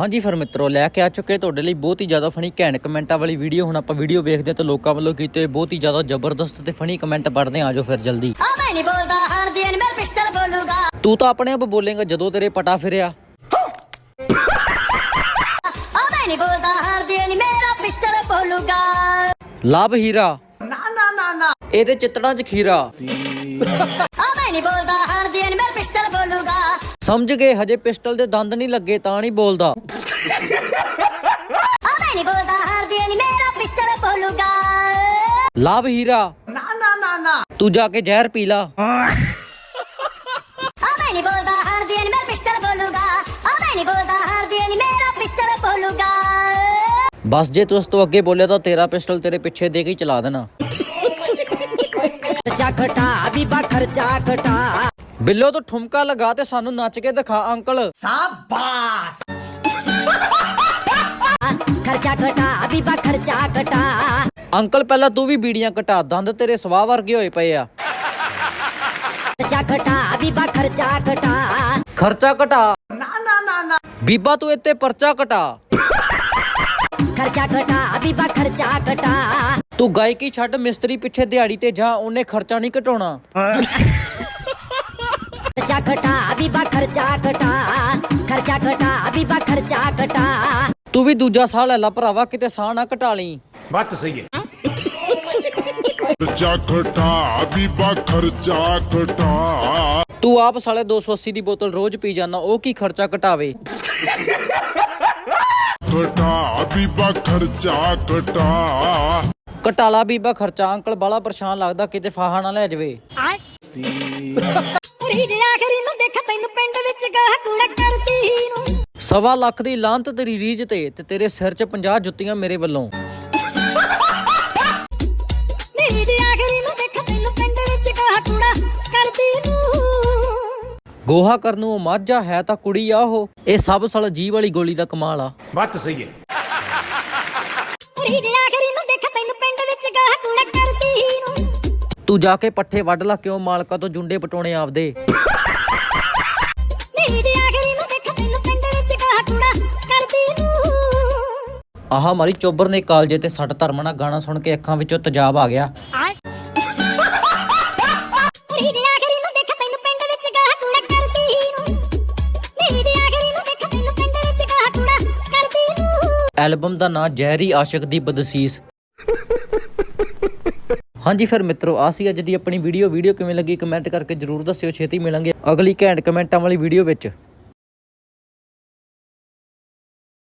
ਹਾਂਜੀ ਫਿਰ ਮਿੱਤਰੋ ਲੈ ਕੇ ਆ ਚੁੱਕੇ ਤੁਹਾਡੇ ਲਈ ਬਹੁਤ ਹੀ ਜ਼ਿਆਦਾ ਫਨੀ ਘੈਂਟ ਕਮੈਂਟਾਂ ਵਾਲੀ ਵੀਡੀਓ ਹੁਣ ਆਪਾਂ ਵੀਡੀਓ ਵੇਖਦੇ ਹਾਂ ਤੇ ਲੋਕਾਂ ਵੱਲੋਂ ਕੀਤੇ ਬਹੁਤ ਹੀ ਜ਼ਿਆਦਾ ਜ਼ਬਰਦਸਤ ਤੇ ਫਨੀ ਕਮੈਂਟ ਪੜ੍ਹਦੇ ਹਾਂ। ਆਜੋ ਫਿਰ ਜਲਦੀ। ਆ ਮੈਂ ਨਹੀਂ ਬੋਲਦਾ ਹਰ ਦਿਨ ਮੈਂ ਪਿਸਟਲ ਬੋਲੂਗਾ। ਤੂੰ ਤਾਂ ਆਪਣੇ ਆਪ ਬੋਲੇਗਾ ਜਦੋਂ ਤੇਰੇ ਪਟਾ ਫਿਰਿਆ। ਆ ਮੈਂ ਨਹੀਂ ਬੋਲਦਾ ਹਰ ਦਿਨ ਮੇਰਾ ਪਿਸਟਲ ਬੋਲੂਗਾ। ਲਾਭ ਹੀਰਾ। ਨਾ ਨਾ ਨਾ ਨਾ। ਇਹਦੇ ਚਿੱਤੜਾਂ 'ਚ ਖੀਰਾ। ਆ ਮੈਂ ਨਹੀਂ ਬੋਲਦਾ ਸਮਝ ਗਏ ਹਜੇ ਪਿਸਟਲ ਦੇ ਦੰਦ ਨਹੀਂ ਲੱਗੇ ਤਾਂ ਨਹੀਂ ਬੋਲਦਾ। ਆ ਮੈਂ ਨਹੀਂ ਬੋਲਦਾ ਹਰ ਦਿਨ ਮੇਰਾ ਪਿਸਟਲ ਬੋਲੂਗਾ। ਲਾਭ ਹੀਰਾ। ਨਾ ਨਾ ਨਾ ਨਾ। ਤੂੰ ਜਾ ਕੇ ਜ਼ਹਿਰ ਪੀ ਲਾ। ਆ ਮੈਂ ਨਹੀਂ ਬੋਲਦਾ ਹਰ ਦਿਨ ਮੈਂ ਪਿਸਟਲ ਬੋਲੂਗਾ। ਆ ਮੈਂ ਨਹੀਂ ਬੋਲਦਾ ਹਰ ਦਿਨ ਮੇਰਾ ਪਿਸਟਲ ਬੋਲੂਗਾ। ਬਸ ਜੇ ਤੂੰ ਉਸ ਤੋਂ ਅੱਗੇ ਬੋਲਿਆ ਤਾਂ ਤੇਰਾ ਪਿਸਟਲ ਤੇਰੇ ਪਿੱਛੇ ਦੇ ਕੇ ਚਲਾ ਦੇਣਾ। ਖਰਚਾ ਘਟਾ ਬੀਬਾ ਖਰਚਾ ਘਟਾ। ਬਿੱਲੋ ਤੂੰ ਠੁਮਕਾ ਲਗਾ ਤੇ ਸਾਨੂੰ ਨੱਚ ਕੇ ਦਿਖਾ ਅੰਕਲ। ਖਰਚਾ ਘਟਾ ਬੀਬਾ ਖਰਚਾ ਘਟਾ। ਅੰਕਲ ਪਹਿਲਾਂ ਤੂੰ ਵੀ ਬੀੜੀਆਂ ਘਟਾ ਦੰਦ ਤੇਰੇ ਸਵਾਹ ਵਰਗੇ ਹੋਏ ਪਏ ਆ। ਖਰਚਾ ਘਟਾ ਬੀਬਾ ਖਰਚਾ ਘਟਾ। ਖਰਚਾ ਘਟਾ। ਨਾ ਨਾ ਨਾ ਨਾ। ਬੀਬਾ ਤੂੰ ਇੱਥੇ ਪਰਚਾ ਘਟਾ। ਖਰਚਾ ਘਟਾ ਬੀਬਾ ਖਰਚਾ ਘਟਾ। ਤੂੰ ਗਾਇਕੀ ਛੱਡ ਮਿਸਤਰੀ ਪਿੱਛੇ ਦਿਹਾੜੀ ਤੇ ਜਾ ਉਹਨੇ ਖਰਚਾ ਨਹੀਂ ਘਟਾਉਣਾ। ਖਰਚਾ ਘਟਾ ਬੀਬਾ ਖਰਚਾ ਘਟਾ। ਖਰਚਾ ਘਟਾ ਬੀਬਾ ਖਰਚਾ ਘਟਾ। ਤੂੰ ਵੀ ਦੂਜਾ ਸਾਹ ਲੈ ਲਾ ਭਰਾਵਾ ਕਿਤੇ ਸਾਹ ਨਾ ਘਟਾ ਲਈ। ਬਾਤ ਤਾਂ ਸਹੀ ਹੈ। ਖਰਚਾ ਘਟਾ ਬੀਬਾ ਖਰਚਾ ਘਟਾ। ਤੂੰ ਆਪ ਸਾਲੇ 280 ਦੀ ਬੋਤਲ ਰੋਜ਼ ਪੀ ਜਾਣਾ ਉਹ ਕੀ ਖਰਚਾ ਘਟਾਵੇ? ਘਟਾ ਬੀਬਾ ਖਰਚਾ ਘਟਾ। ਘਟਾਲਾ ਬੀਬਾ ਖਰਚਾ ਅੰਕਲ ਬਾਲਾ ਪਰੇਸ਼ਾਨ ਲੱਗਦਾ ਕਿਤੇ ਫਾਹਾ ਨਾ ਲੈ ਜਾਵੇ। ਰੀਜ ਆਖਰੀ ਨੂੰ ਦੇਖ ਤੈਨੂੰ ਪਿੰਡ ਵਿੱਚ ਗਾਹ ਕੂੜਾ ਕਰਦੀ ਨੂੰ। ਸਵਾ ਲੱਖ ਦੀ ਲਾਂਤ ਤੇਰੀ ਰੀਜ ਤੇ ਤੇ ਤੇਰੇ ਸਿਰ 'ਚ 50 ਜੁੱਤੀਆਂ ਮੇਰੇ ਵੱਲੋਂ। ਰੀਜ ਆਖਰੀ ਨੂੰ ਦੇਖ ਤੈਨੂੰ ਪਿੰਡ ਵਿੱਚ ਗਾਹ ਕੂੜਾ ਕਰਦੀ ਨੂੰ। ਗੋਹਾ ਕਰਨ ਨੂੰ ਮਾਝਾ ਹੈ ਤਾਂ ਕੁੜੀ ਆ ਉਹ ਇਹ ਸਭ ਸਾਲ ਜੀ ਵਾਲੀ ਗੋਲੀ ਦਾ ਕਮਾਲ ਆ। ਬਾਤ ਸਹੀ ਹੈ। ਰੀਜ ਆਖਰੀ ਨੂੰ ਦੇਖ ਤੈਨੂੰ ਪਿੰਡ ਵਿੱਚ ਗਾਹ ਕੂੜਾ ਕਰਦੀ ਨੂੰ। ਤੂੰ ਜਾ ਕੇ ਪੱਠੇ ਵੱਢ ਲਾ ਕਿਉਂ ਮਾਲਕਾ ਤੋਂ ਜੁੰਡੇ ਪਟਾਉਣੇ ਆਪਦੇ? ਆਹ ਮਾਰੀ ਚੋਬਰ ਨੇ ਕਾਲਜੇ ਤੇ ਸੱਟ ਧਰਮਣਾ ਗਾਣਾ ਸੁਣ ਕੇ ਅੱਖਾਂ ਵਿੱਚੋਂ ਤੇਜ਼ਾਬ ਆ ਗਿਆ। ਐਲਬਮ ਦਾ ਨਾਂ ਜ਼ਹਿਰੀ ਆਸ਼ਿਕ ਦੀ ਬਦਸੀਸ। ਹਾਂਜੀ ਫਿਰ ਮਿੱਤਰੋ ਆ ਸੀ ਅੱਜ ਦੀ ਆਪਣੀ ਵੀਡੀਓ ਵੀਡੀਓ ਕਿਵੇਂ ਲੱਗੀ ਕਮੈਂਟ ਕਰਕੇ ਜਰੂਰ ਦੱਸਿਓ। ਛੇਤੀ ਮਿਲਾਂਗੇ ਅਗਲੀ ਘੈਂਟ ਕਮੈਂਟਾਂ ਵਾਲੀ ਵੀਡੀਓ ਵਿੱਚ।